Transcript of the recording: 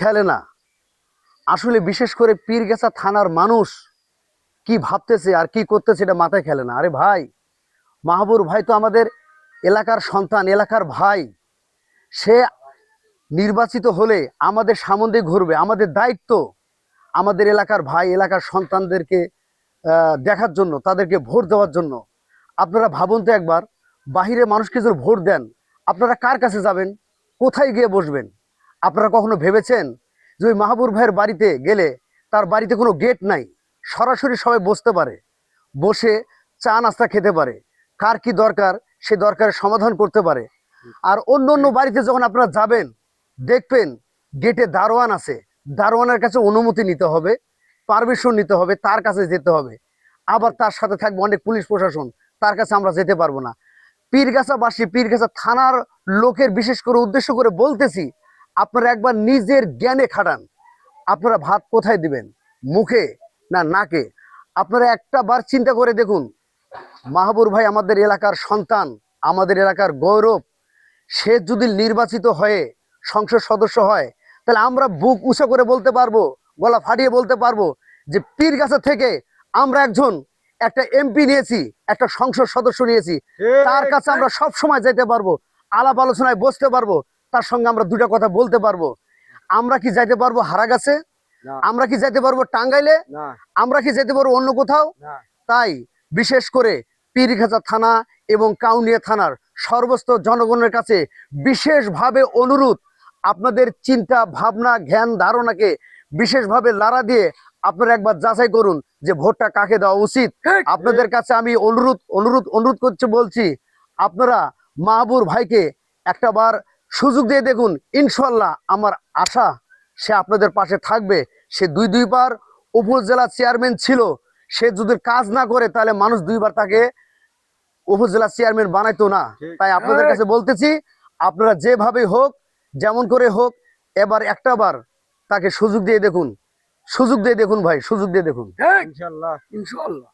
খেলে না। আসলে বিশেষ করে পীরগেছা থানার মানুষ কি ভাবতেছে আর কি করতেছে এটা মাথায় খেলে না। আরে ভাই, মাহবুর ভাই তো আমাদের এলাকার সন্তান, এলাকার ভাই। সে নির্বাচিত হলে আমাদের সামনে ঘুরবে, আমাদের দায়িত্ব আমাদের এলাকার ভাই, এলাকার সন্তানদেরকে দেখার জন্য, তাদেরকে ভোট দেওয়ার জন্য। আপনারা ভাবুন তো একবার বাহিরে মানুষকে যদি ভোট দেন, আপনারা কার কাছে যাবেন? কোথায় গিয়ে বসবেন? আপনারা কখনো ভেবেছেন যে ওই মাহবুর ভাইয়ের বাড়িতে গেলে তার বাড়িতে কোনো গেট নাই? সরাসরি সবাই বসতে পারে, বসে চা নাস্তা খেতে পারে। কার কি দরকার, সে দরকারের সমাধান করতে পারে। আর অন্য অন্য বাড়িতে যখন আপনারা যাবেন, দেখবেন গেটে দারোয়ান আছে। দারোয়ানের কাছে অনুমতি নিতে হবে পারমিশন নিতে হবে, তার কাছে যেতে হবে। আবার তার সাথে থাকবে অনেক পুলিশ প্রশাসন, তার কাছে আমরা যেতে পারব না। পীরগাছাবাসী, পীরগাছা থানার লোকের বিশেষ করে উদ্দেশ্য করে বলতেছি আপনারা একবার নিজের জ্ঞানে খাটান। আপনারা ভাত কোথায় দিবেন? মুখে না নাকে? আপনারা একটা বার চিন্তা করে দেখুন মাহবুর ভাই আমাদের এলাকার সন্তান আমাদের এলাকার গৌরব সে যদি নির্বাচিত হয়ে সংসদ সদস্য হয় তাহলে আমরা বুক উঁচু করে বলতে পারব গলা ফাটিয়ে বলতে পারব যে পীর গাছা থেকে আমরা একজন একটা এমপি নিয়েছি একটা সংসদ সদস্য নিয়েছি। তার কাছে আমরা সব সময় যেতে পারব আলাপ আলোচনায় বসতে পারব তার সঙ্গে আমরা দুটা কথা বলতে পারব। আমরা কি যাইতে পারব হারা গাছে আমরা কি যেতে পারব টাঙ্গাইলে? আমরা কি যেতে পারব অন্য কোথাও? তাই বিশেষ করে পীরঘাটা থানা এবং কাউনিয়া থানার সর্বস্ত জনগণের কাছে বিশেষভাবে অনুরোধ আপনাদের চিন্তা ভাবনা জ্ঞান ধারণাকে বিশেষভাবে লাড়া দিয়ে আপনারা একবার যাচাই করুন যে ভোটটা কাকে দেওয়া উচিত। আপনাদের কাছে আমি অনুরোধ অনুরোধ অনুরোধ করতে বলছি আপনারা মাহবুর ভাইকে একটা বার সুযোগ দিয়ে দেখুন ইনশাল্লাহ আমার আশা সে আপনাদের পাশে থাকবে। সে দুই দুইবার উপজেলা চেয়ারম্যান ছিল। সে যদি কাজ না করে তাহলে মানুষ দুইবার তাকে উপজেলা চেয়ারম্যান বানাইতো না। তাই আপনাদের কাছে বলতেছি আপনারা যেভাবে হোক যেমন করে হোক এবার একটা বার তাকে সুযোগ দিয়ে দেখুন। সুযোগ দিয়ে দেখুন ভাই সুযোগ দিয়ে দেখুন। ইনশাল্লাহ। ইনশাল্লাহ।